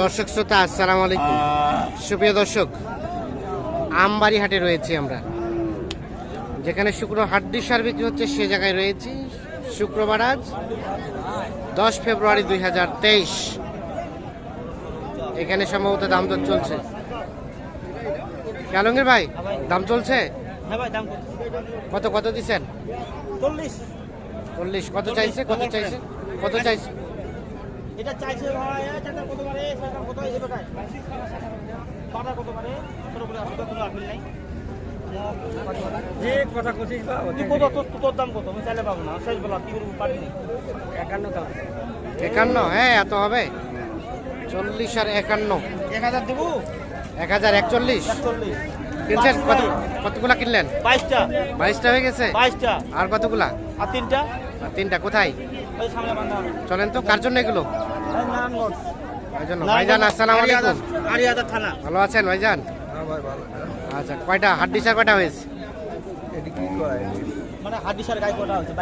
দর্শক শ্রোতা আসসালামু আলাইকুম। সুপ্রিয় দর্শক আমবাড়ি হাটে রয়েছি আমরা। যেখানে শুক্র হাড্ডি সার বিক্রি হচ্ছে সে জায়গায় রয়েছি। শুক্রবার আজ দশ ফেব্রুয়ারি দুই হাজার তেইশ। এখানে সম্ভবত দাম দর চলছে। কালঙ্গের ভাই দাম চলছে? হ্যাঁ কত কত দিচ্ছেন? চল্লিশ কত চাইছে কত চাইছে? কত চাইছে? এটা চাইছে ভাই চাচা কত পারে কত হিসেবে খায় পাটা কত পারে তোর উপরে আসলে কোনো আপিল নাই। যে কথা কছিস বা তুই কত তোর তোর দাম কত? আমি চাইলে পাবো না শেষ বলা কি করব পারিনি একান্ন দাম। একান্ন হ্যাঁ এত হবে। চল্লিশ আর একান্ন। এক হাজার দেবো? এক হাজার একচল্লিশ। একচল্লিশ। কিনছেন? কত কতগুলা কিনলেন? বাইশটা। বাইশটা হয়ে গেছে? বাইশটা। আর কতগুলা? আর তিনটা? আর তিনটা কোথায়? চলেন তো কার জন্য এগুলো? ভাইজান আসসালাম আলাইকুম। ভালো আছেন ভাইজান? হ্যাঁ আচ্ছা কয়টা? হাড্ডি কয়টা হয়েছে? কয়? মানে কটা হচ্ছে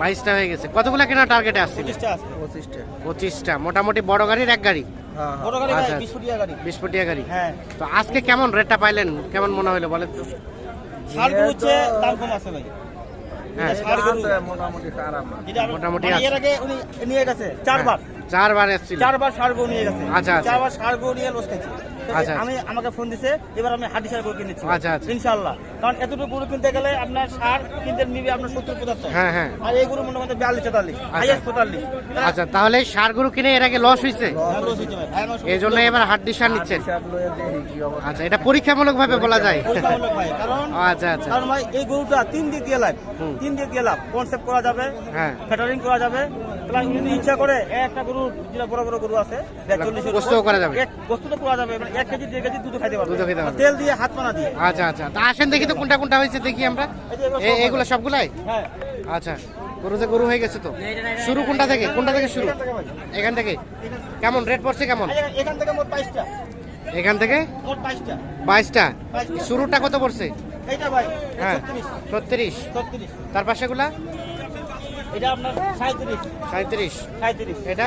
বাইশটা হয়ে গেছে। কতগুলা কেনা টার্গেটে আসছিল পঁচিশটা মোটামুটি বড় গাড়ির এক গাড়ি? হ্যাঁ বড় গাড়ি ভাই আচ্ছা। বিশ ফুটিয়া গাড়ি। হ্যাঁ। তো আজকে কেমন রেটটা পাইলেন? কেমন মনে হলো? বলেন দাম কম আছে ভাই। হ্যাঁ মোটামুটি না মোটামুটি মানে এর আগে উনি নিয়ে গেছে চারবার। চারবার এসেছিল। চারবার সার্গো নিয়ে গেছে। আচ্ছা, আচ্ছা। চারবার সার্গো নিয়ে লস আচ্ছা, আমি আমাকে ফোন দিছে এবার আমি হাডি সার গরু কিনেছি আচ্ছা, আচ্ছা। কারণ এতটুকু গরু কিনতে গেলে আপনার সার কিনতে নিবে আপনার সত্তর পঁচাত্তর। হ্যাঁ হ্যাঁ। আর এই গরু মোটামুটি বিয়াল্লিশ তেতাল্লিশ হাইয়েস্ট পঁয়তাল্লিশ। আচ্ছা তাহলে সার গরু কিনে এর আগে লস হয়েছে হ্যাঁ, এই জন্য এবার হাড্ডি সার নিচ্ছেন? আচ্ছা এটা পরীক্ষামূলক ভাবে বলা যায়। কারণ আচ্ছা আচ্ছা। কারণ ভাই এই গরুটা তিন দিক দিয়ে লাভ। তিন দিক দিয়ে লাভ। কনসেপ্ট করা যাবে হ্যাঁ। ফ্যাটারিং করা যাবে। প্লাস যদি ইচ্ছা করে একটা গরু যেটা বড় বড় গরু আছে করা যাবে। গোস্তটা করা যাবে। মানে এক কেজি দেড় কেজি দুধ খাইতে পারবে। দুধও খেতে পারবে। তেল দিয়ে হাত পানা দিয়ে। আচ্ছা আচ্ছা। তা আসেন দেখি তো কোনটা কোনটা হয়েছে দেখি আমরা। এগুলো এ- এগুলো সবগুলাই? হ্যাঁ। আচ্ছা গরুতে গরু হয়ে গেছে তো। শুরু কোনটা থেকে? কোনটা থেকে শুরু? এখান থেকে। কেমন? রেট পড়ছে কেমন? এখান থেকে মোট বাইশটা। এখান থেকে? বাইশটা। বাইশটা। বাইশটা। শুরুটা কত পড়ছে? হ্যাঁ ছত্রিশ। তার পাশেগুলা? এটা আপনার সাঁত্রিশ সাঁত্রিশ সাঁত্রিশ এটা?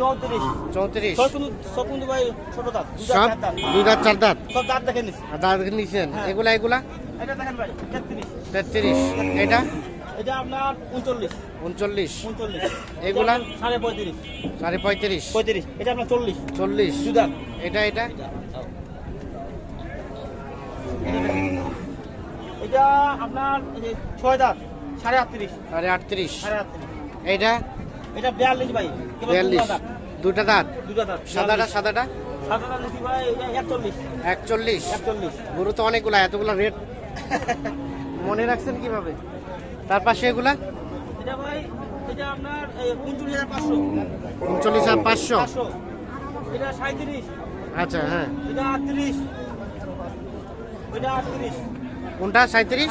চৌত্রিশ। চৌত্রিশ। শকুন শকুন ভাই ছোট দাঁত। সব। দুই দাঁত চার দাঁত? সব দাঁত দেখে নিস দাঁত নিছেন? হ্যাঁ। এগুলা এগুলা? এটা দেখেন ভাই তেত্রিশ। তেত্রিশ। এটা? এটা আপনার উনচল্লিশ। উনচল্লিশ। উনচল্লিশ। এগুলা? সাড়ে পঁয়ত্রিশ। সাড়ে পঁয়ত্রিশ। পঁয়ত্রিশ। এটা আপনার চল্লিশ। চল্লিশ। দুই এটা এটা? এটা আপনার ছয় দাঁত। সাড়ে আটত্রিশ। সাড়ে আটত্রিশ। সাড়ে আটত্রিশ। এইটা? এটা বিয়াল্লিশ ভাই। বিয়াল্লিশ। দুটা দাঁত। দুটা দাঁত? সাদাটা সাদাটা? একচল্লিশ। গরু তো অনেকগুলা এতগুলো রেট। মনে রাখছেন কীভাবে? তার পাশে এগুলা? উনচল্লিশ হাজার পাঁচশো। আচ্ছা হ্যাঁ। আটত্রিশ। কোনটা? সাঁত্রিশ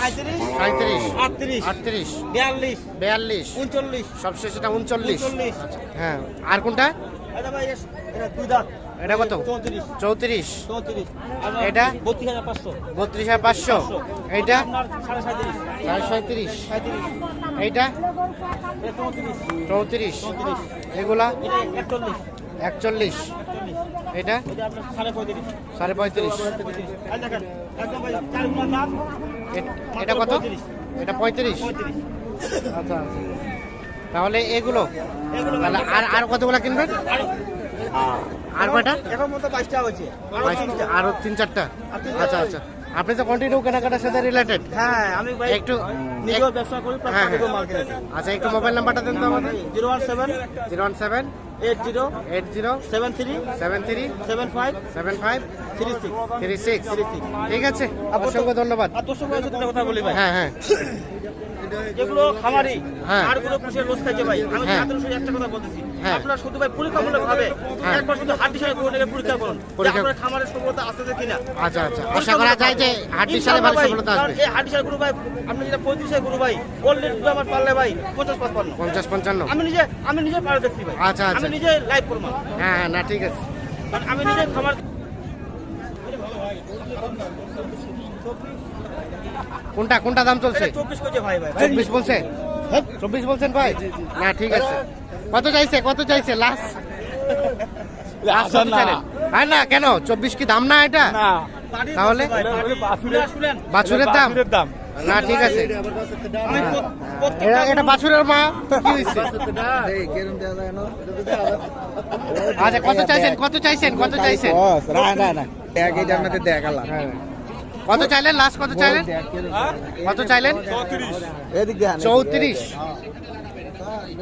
সাঁত্রিশ আটত্রিশ। আটত্রিশ। বিয়াল্লিশ। বিয়াল্লিশ। উনচল্লিশ। সবশেষ এটা উনচল্লিশ। উনচল্লিশ। হ্যাঁ। আর কোনটা? এটা কত? চৌত্রিশ। এটা? বত্রিশ হাজার পাঁচশো। এইটা? সাড়ে সাঁত্রিশ এইটা? চৌত্রিশ। এগুলা? একচল্লিশ। এটা? সাড়ে পঁয়ত্রিশ। এটা কত। এটা পঁয়ত্রিশ। আচ্ছা আচ্ছা। তাহলে এগুলো? তাহলে আর আর কতগুলো কিনবেন? আর কয়টা? আরও তিন চারটা। আচ্ছা আচ্ছা। আপনি তো কন্টিনিউ কেনাকাটার সাথে রিলেটেড হ্যাঁ আমি একটু নিজেও ব্যবসা করি প্লাস হ্যাঁ, হ্যাঁ। আচ্ছা একটু মোবাইল নাম্বারটা দেন তো আমাদের। Zero one seven zero one seven eight zero eight zero seven three seven three seven five seven five three six three six three six ঠিক আছে? অসংখ্য ধন্যবাদ। আর কথা বলি ভাই। হ্যাঁ হ্যাঁ। যেগুলো খামারি হ্যাঁ। আরগুলো পুষে রোজ খাইছে ভাই। আমি হ্যাঁ। তাদের সঙ্গে একটা কথা বলতেছি। হ্যাঁ। আপনারা শুধু ভাই পরীক্ষামূলক ভাবে। হ্যাঁ। একবার শুধু হাড্ডি সাথে গরুটাকে পরীক্ষা করুন আপনার খামারের সফলতা আসতেছে কিনা। আচ্ছা আচ্ছা। আশা করা যায় যে সাথে ভালো সফলতা ভাই, আসবে। এই হাড্ডি সাথে গরু ভাই আপনি যেটা পঁয়ত্রিশের গরু ভাই অলরেডি দুটো আমার পারলে ভাই পঞ্চাশ পাঁচপান্ন। পঞ্চাশ পঞ্চান্ন। আমি নিজে আমি নিজে পারে দেখছি ভাই। আচ্ছা, আচ্ছা। আমি নিজে লাইভ করব। হ্যাঁ হ্যাঁ না ঠিক আছে। আমি নিজে খামার কোনটা কোনটা দাম চলছে? চব্বিশ বলছে? চব্বিশ বলছেন ভাই? না ঠিক আছে। কত চাইছে কত চাইছে? লাস্ট Last হ্যাঁ না। কেন? চব্বিশ কি দাম না এটা? তাহলে? বাছুরের- দাম? দাম। না ঠিক আছে। প্রত্যেকটা এটা বাছুরের মা? কি না আচ্ছা কত চাইছেন? কত চাইছেন? কত চাইছেন? না না না দেখ মধ্যে দেখালাম। হ্যাঁ। কত চাইলেন লাস্ট কত চাইলেন? কত চাইলেন? চৌত্রিশ।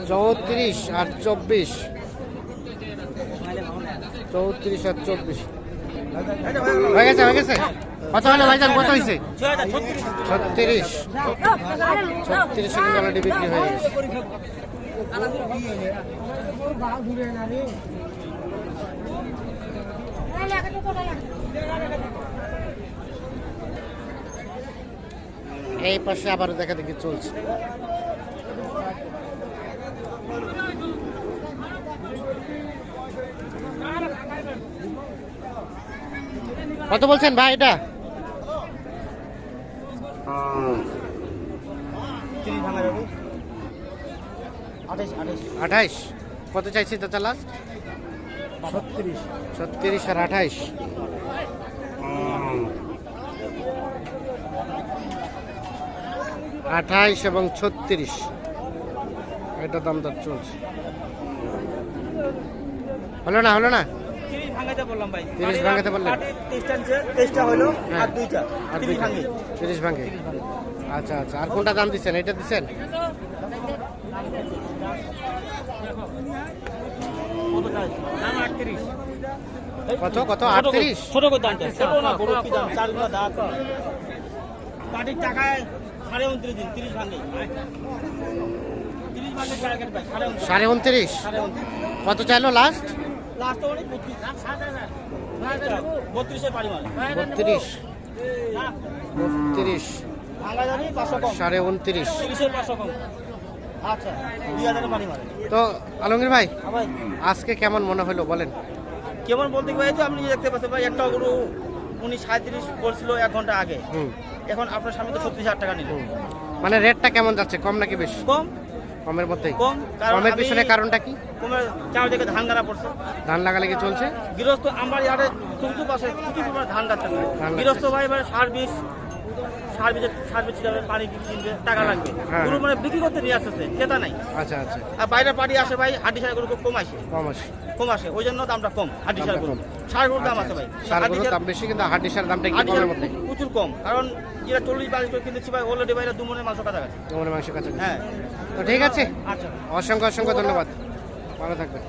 চৌত্রিশ আর চব্বিশ। চৌত্রিশ আর চব্বিশ। হয়ে গেছে হয়ে গেছে? কত হলো ভাইজান, কত হয়েছে ছত্রিশ। ছত্রিশ বিক্রি হয়ে গেছে। এই পাশে আবার দেখা দেখি চলছে। কত বলছেন ভাই এটা। আঠাইশ, কত চাইছি চাচা লাস্ট ছত্রিশ আর আঠাইশ। আঠাইশ এবং ছত্রিশ। এটা দাম দর চলছে। হলো না হলো না? তিরিশ বললেন? ভাঙে। আচ্ছা আচ্ছা। আর কোনটা দাম দিচ্ছেন? এটা দিচ্ছেন? কত। কত? আটত্রিশ? ছোট দাম? চারগুলো দাঁত। টাকায় সাড়ে উনত্রিশ দিন, তিরিশ ভাঙে। সাড়ে। কত চাইলো লাস্ট লাস্ট তো বত্রিশ। বত্রিশ। না, বত্রিশ। সাড়ে উনত্রিশ। পাঁচশো আচ্ছা। তো আলমগীর ভাই আজকে কেমন মনে হলো বলেন? কেমন বলতে ভাই তো আপনি দেখতে পাচ্ছেন ভাই একটা গরু উনি সাঁত্রিশ পড়ছিল এক ঘণ্টা আগে। এখন আপনার সামনে তো ছত্রিশ হাজার টাকা নিল। মানে রেটটা কেমন যাচ্ছে? কম নাকি বেশি? কম। কমের মধ্যেই? কম কমের পিছনে কারণটা কি? কমের চারদিকে ধান গাড়া পড়ছে। ধান লাগালে কি চলছে? গৃহস্থ আমার ইয়ারে আছে প্রচুর পরিমাণে ধান ধান গৃহস্থ ভাই এবার সার বীজ সার বীজের সার বীজ ছিটাবে পানি কিনবে টাকা লাগবে। হ্যাঁ। গরু মানে বিক্রি করতে নিয়ে আসতেছে ক্রেতা নাই। আচ্ছা আচ্ছা। আর বাইরের পার্টি আসে ভাই হাড্ডি সার গরু কম আসে। কম আছে কম আসে ওই জন্য দামটা কম হাড্ডি সার গরু। সার গরুর দাম আছে ভাই। সার গরুর দাম বেশি কিন্তু হাড্ডি সার দামটা একটু কমের মধ্যে? প্রচুর কম কারণ যেটা চল্লিশ বাইশ করে কিনেছি ভাই অলরেডি ভাই দু মনের মাংস কাছাকাছি। তোমার মাংস কাছে হ্যাঁ। তো ঠিক আছে। আচ্ছা। অসংখ্য অসংখ্য ধন্যবাদ। ভালো থাকবেন।